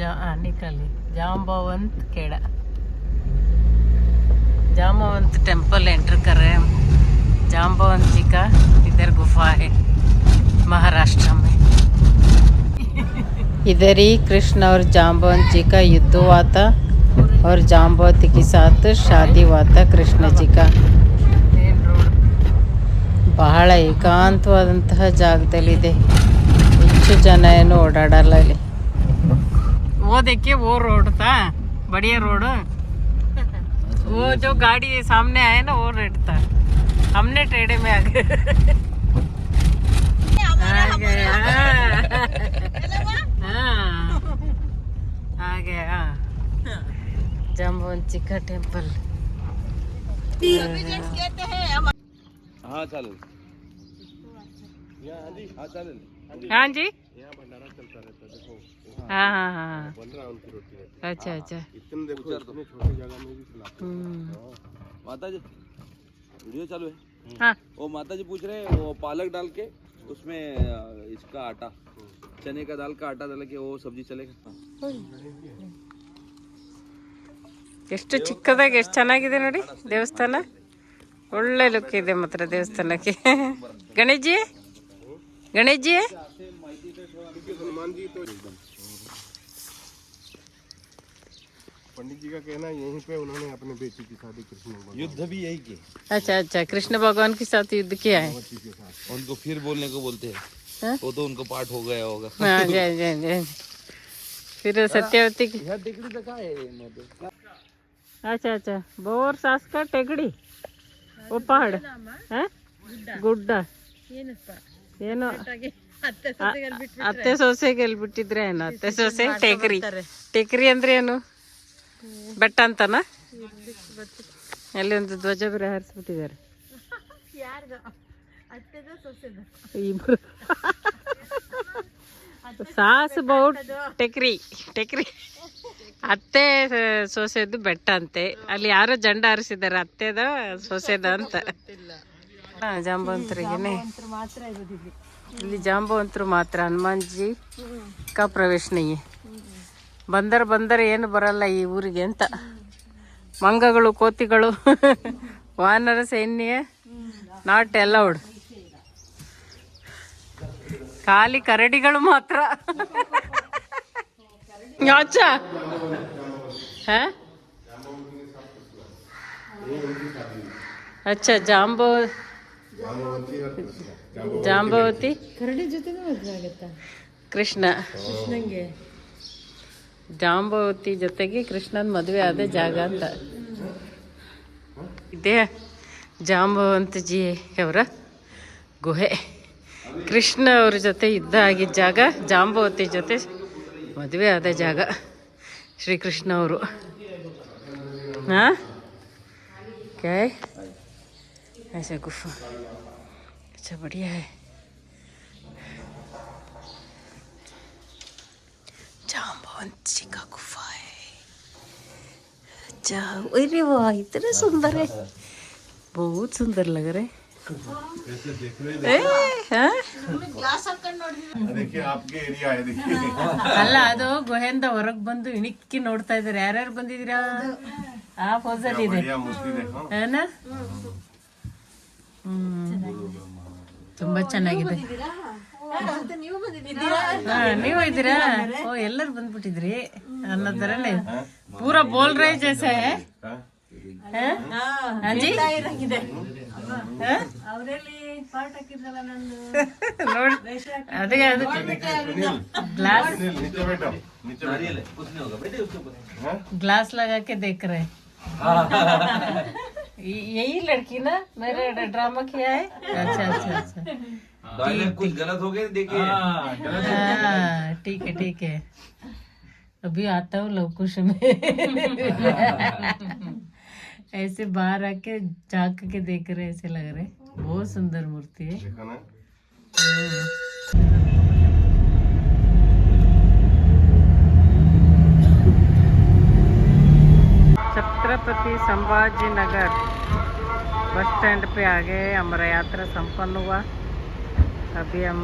जा हाँ, निकली जाम्बवंत खेड़ा जाम्बवंत टेम्पल एंटर कर रहे हैं हम जाम्बवंत जी का इधर गुफा है महाराष्ट्र में इधर ही कृष्ण और जाम्बवंत जी का युद्ध हुआ था और जाम्बवती के साथ शादी हुआ था कृष्ण जी का ಬಹಳ ಏಕಾಂತವಾದಂತಹ ಜಾಗದಲ್ಲಿದೆ ಹೆಚ್ಚು ಜನ ಏನು ಓಡಾಡಲ್ಲ ಇಲ್ಲಿ वो देखिए वो रोड था बढ़िया रोड। वो जो गाड़ी सामने आए ना वो रेड था। हमने टेढ़े में आ गए आ गया हाँ, आ गया जम्बोंची का टेंपल। हाँ चालेल। हाँ चालेल। हाँ जी हाँ हाँ हाँ अच्छा अच्छा हम्म, माता जी वीडियो चालू है हाँ वो माता जी पूछ रहे हैं वो पालक डाल के उसमें अ, इसका आटा चने का दाल का आटा डाल के वो सब्जी चलेगा ಎಷ್ಟು ಚಿಕ್ಕದಾಗಿ ಎಷ್ಟು ಚೆನ್ನಾಗಿದೆ ನೋಡಿ ದೇವಸ್ಥಾನ ಒಳ್ಳೆ ಲುಕ್ ಇದೆ ಮಾತ್ರ ದೇವಸ್ಥಾನಕ್ಕೆ ಗಣೇಶ್ ಗಣೇಶ್ हनुमान जी तो एकदम। पंडित जी का कहना यहीं पे उन्होंने अपने बेटी की शादी कृष्ण भगवान युद्ध भी यही किया अच्छा अच्छा कृष्ण भगवान के साथ युद्ध किया है? उनको फिर बोलने को बोलते हैं। हाँ? वो तो उनको पाठ हो गया होगा। हाँ, जय जय जय फिर सत्यवती की अच्छा अच्छा बोर सास का टेकड़ी? वो पहाड़। है? गुड्डा। ಏನೋ? ಅತ್ತೆ ಸೊಸೆ ಗೆಲ್ಬಿಟ್ಟಿದ್ರೆ ಏನು? ಅತ್ತೆ ಸೊಸೆ ಟೇಕರಿ. ಟೇಕರಿ ಅಂದ್ರೆ ಏನು? ಬೆಟ್ಟ ಅಂತನ? ಅಲ್ಲಿ ಒಂದು ಧ್ವಜ ಬೇರೆ ಹಾರಿಸ್ಬಿಟ್ಟಿದ್ದಾರೆ? ಇಬ್ರು ಸಾಸು ಬೌಟ್ ಟೆಕ್ರಿ. ಟೆಕ್ರಿ. ಅತ್ತೆ ಸೊಸೆದು ಬೆಟ್ಟ ಅಂತೆ. ಅಲ್ಲಿ ಯಾರೋ ಜಂಡ ಹಾರಿಸಿದ್ದಾರೆ. ಅತ್ತೆದ ಸೋಸೆದ ಅಂತ. ಜಾಂಬವಂತರಿಗೆನೆ ಮಾತ್ರ ಇಲ್ಲಿ ಜಾಂಬವಂತರು ಮಾತ್ರ ಹನುಮಾನ್ಜಿ ಕಾ ಪ್ರವೇಶನಿಗೆ. ಬಂದರ್ ಬಂದರೆ ಏನು ಬರಲ್ಲ ಈ ಊರಿಗೆ ಅಂತ. ಮಂಗಗಳು ಕೋತಿಗಳು ವಾನರ ಸೈನ್ಯ ನಾಟ್ ಎಲ್ಲೌಡ್ ಖಾಲಿ ಕರಡಿಗಳು ಮಾತ್ರ. ಅಚ್ಚ ಜಾಂಬೋ ಜಾಂಬವತಿ ಕರಡಿ ಜೊತೆ ಕೃಷ್ಣ. ಕೃಷ್ಣಂಗೆ? ಜಾಂಬವತಿ ಜೊತೆಗೆ ಕೃಷ್ಣನ್ ಮದುವೆ ಆದ ಜಾಗ ಅಂತ. ಇದೆ ಜಾಂಬವಂತಜಿ ಅವರ ಗುಹೆ. ಕೃಷ್ಣ ಅವ್ರ ಜೊತೆ ಇದ್ದ ಆಗಿದ್ದ ಜಾಗ ಜಾಂಬವತಿ ಜೊತೆ ಮದುವೆ ಆದ ಜಾಗ ಶ್ರೀಕೃಷ್ಣ ಅವರು. ಹಾಂ? ಓಕೆ ऐसा गुफा अच्छा बढ़िया है जाम्बवंत जी का गुफा है अच्छा अरे वाह इतना सुंदर है बहुत सुंदर लग रहा है ए, हाँ? देखिए आपके एरिया है देखिए ಅಲ್ಲ ಅದು ಗುಹೆಯಿಂದ ಹೊರಗ್ ಬಂದು ಇಣಿಕ್ಕಿ ನೋಡ್ತಾ ಇದಾರೆ ಯಾರ್ಯಾರು ಬಂದಿದ್ದೀರಾ ಆ ಪೋಸಲ್ಲಿ ಇದೆ ತುಂಬಾ ಚೆನ್ನಾಗಿದೆ ಹಾ, ನೀವು ಇದ್ದೀರಾ ಓ ಎಲ್ಲರೂ ಬಂದ್ಬಿಟ್ಟಿದ್ರಿ ಅನ್ನೋ ತರನೇ ಪೂರಾ ಬೋಲ್ ರೈ ಜೈಸೆ ಹೈ? ಹಾ? ಹಾಂಜಿ? ಹಾ? ನೋಡ್ ಅದೇ ಅದು ಗ್ಲಾಸ್ सुनील नीचे बैठो नीचे बैठो कुछ नहीं होगा बेटे उसके ऊपर हाँ? ग्लास लगा के देख रहे ये- यही लड़की ना मेरे ड्रामा किया है। अच्छा अच्छा अच्छा। डायलॉग कुछ गलत हो गया देखिए। हाँ, ठीक है ठीक है। अभी आता हूँ लवकुश में। ऐसे बाहर आके झाक के देख रहे ऐसे लग रहे बहुत सुंदर मूर्ति है देखो ना छत्रपति संभाजी नगर बस स्टैंड पे आ गए, हमारा यात्रा संपन्न हुआ। अभी हम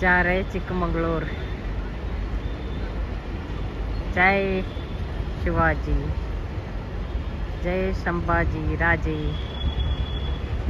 जा रहे चिकमंगलोर जय शिवाजी, जय संभाजी राजे।